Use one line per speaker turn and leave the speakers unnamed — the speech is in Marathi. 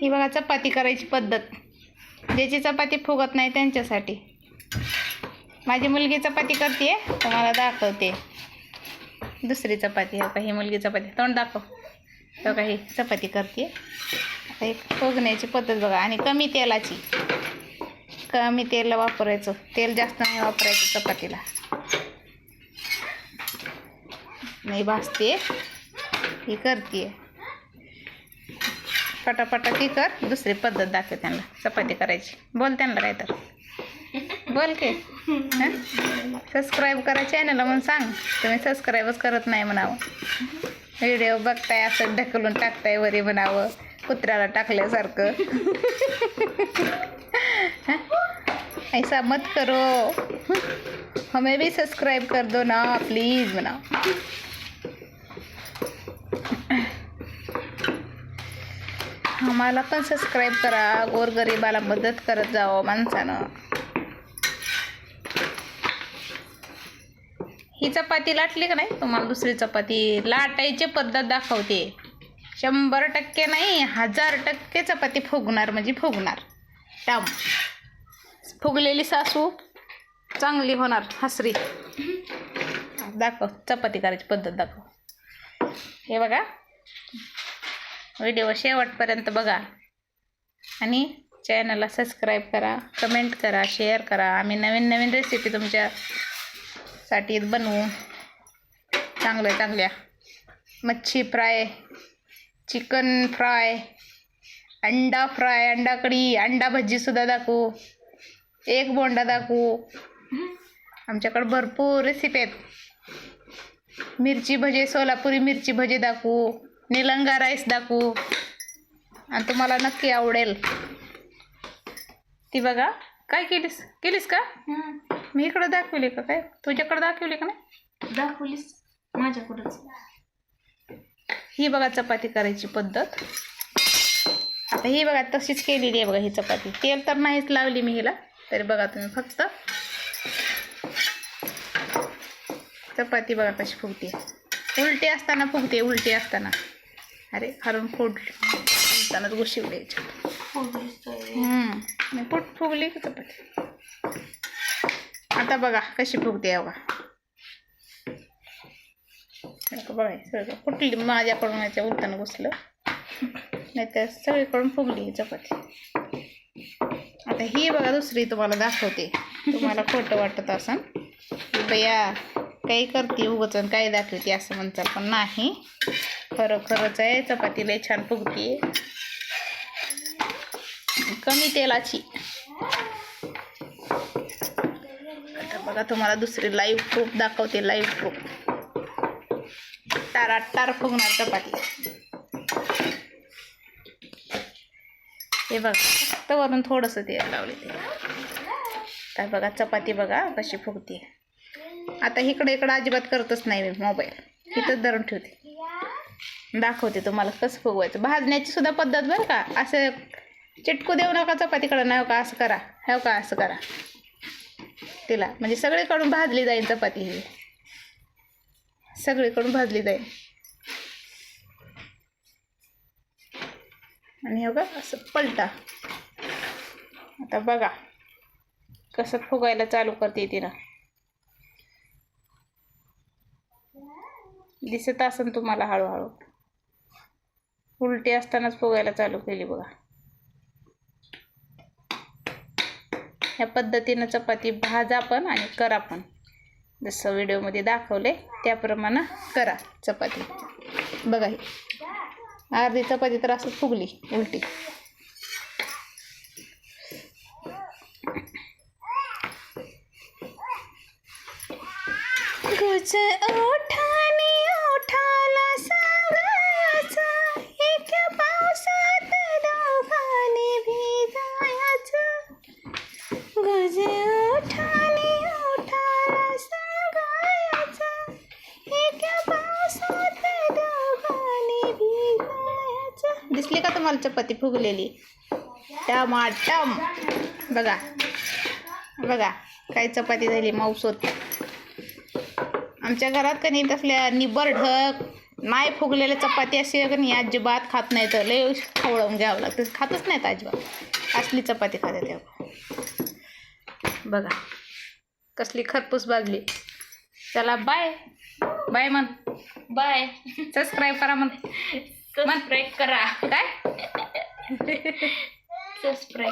ही बघा चपाती करायची पद्धत. ज्याची चपाती फुगत नाही त्यांच्यासाठी. माझी मुलगी चपाती करते तुम्हाला दाखवते. दुसरी चपाती हो का ही मुलगी चपाती. तोंड दाखव. तो का ही चपाती करते आता एक फुगण्याची पद्धत बघा आणि कमी तेलाची. कमी तेल वापरायचं. तेल जास्त नाही वापरायचं चपातीला. नाही भाजते ही करते पटापटाकी कर दुसरी पद्धत दाखव त्यांना. चपाती करायची. बोल त्यांना काय तर. बोल की. सबस्क्राईब करा चॅनलला म्हणून सांग. तुम्ही सबस्क्राईबच करत नाही म्हणावं. व्हिडिओ बघताय असं ढकलून टाकताय वरी म्हणावं. कुत्र्याला टाकल्यासारखं. ऐसा मत करो. हमें भी सब्सक्राइब कर दो ना प्लीज म्हणा आम्हाला पण सबस्क्राईब करा. गोरगरिबाला मदत करत जावं माणसानं. ही चपाती लाटली का नाही? तुम्हाला दुसरी चपाती. लाटायची पद्धत दाखवते. शंभर टक्के नाही हजार टक्के चपाती फुगणार म्हणजे फुगणार. टम. फुगलेली सासू चांगली होणार हसरी. दाखव चपाती करायची पद्धत दाखव. हे बघा. व्हिडिओ शेवटपर्यंत बघा. आणि चॅनलला सबस्क्राईब करा कमेंट करा शेअर करा. आम्ही नवीन नवीन रेसिपी तुमच्यासाठी बनवू. चांगल्या चांगल्या. मच्छी फ्राय चिकन फ्राय अंडा फ्राय अंडा कढी अंडा भजीसुद्धा दाखवू. एक बोंडा दाखवू. आमच्याकडं भरपूर रेसिपी आहेत. मिरची भजे सोलापुरी मिरची भजे दाखवू. निलंगा राईस दाखवू. आणि तुम्हाला नक्की आवडेल. ती बघा काय केलीस? केलीस का? मी इकडं दाखवली का काय? तुझ्याकडं दाखवली का नाही?
दाखवलीस माझ्याकडंच.
ही बघा चपाती करायची पद्धत. आता ही बघा तशीच केलेली आहे बघा ही चपाती. तेल तर नाहीच लावली मी हिला तरी बघा तुम्ही फक्त. चपाती बघा कशी फुगते. उलटी असताना फुगते उलटी असताना. अरे खालून फोड याच्यात. हम्म. नाही पोट फुगली की चपाती? आता बघा कशी फुगते बघा हे बघा सगळं फुटली. माझ्याकडून याच्या उलटानं घुसलं. नाही तर सगळीकडून फुगली चपाती. आता ही बघा दुसरी तुम्हाला दाखवते. तुम्हाला खोटं वाटत असन. की बया काही करते उगच आणि काय दाखवते असं म्हणताल पण नाही. खरं खरंच आहे. चपाती लय छान फुगते. कमी तेलाची. आता बघा तुम्हाला दुसरी लाईव्ह प्रूफ दाखवते लाईव्ह प्रूफ तारा तार फुगणार चपाती. हे बघा फक्त वरून थोडंसं तेल लावले ते. तर बघा चपाती बघा कशी फुगते. आता इकडे इकडं अजिबात करतच नाही मी मोबाईल इथंच धरून ठेवते. दाखवते तुम्हाला कसं फुगवायचं. भाजण्याची सुद्धा पद्धत बरं का. असं चिटकू देऊ नका चपातीकडं नाही हो का असं करा. हो का असं करा. तिला. म्हणजे सगळीकडून भाजली जाईल चपाती ही. सगळीकडून भाजली जाईल. आणि हो का असं पलटा. आता बघा कसं फुगायला चालू करते तिनं. दिसत असेल तुम्हाला हळूहळू. उलटी असतानाच फुगायला चालू केली बघा. ह्या पद्धतीनं चपाती भाजा पण आणि करा पण. जसं व्हिडिओमध्ये दाखवले त्याप्रमाणे करा चपाती. बघा ही. अर्धी चपाती तर असं फुगली उलटी. गुज तुम्हाला चपाती फुगलेली. टमाटम बघा. बघा. काय चपाती झाली मौसूत आमच्या घरात कधी तसल्या निबर ढग नाही फुगलेल्या चपाती अशी का नाही अजिबात खात नाही तर लय खवळून घ्यावं लागतं. खातच नाहीत अजिबात. असली चपाती खाते तेव्हा बघा. कसली खरपूस भाजली. चला बाय बाय म्हण.
बाय
सबस्क्राईब करा म्हण.
सबस्क्राईब करा
काय
सबस्क्राईब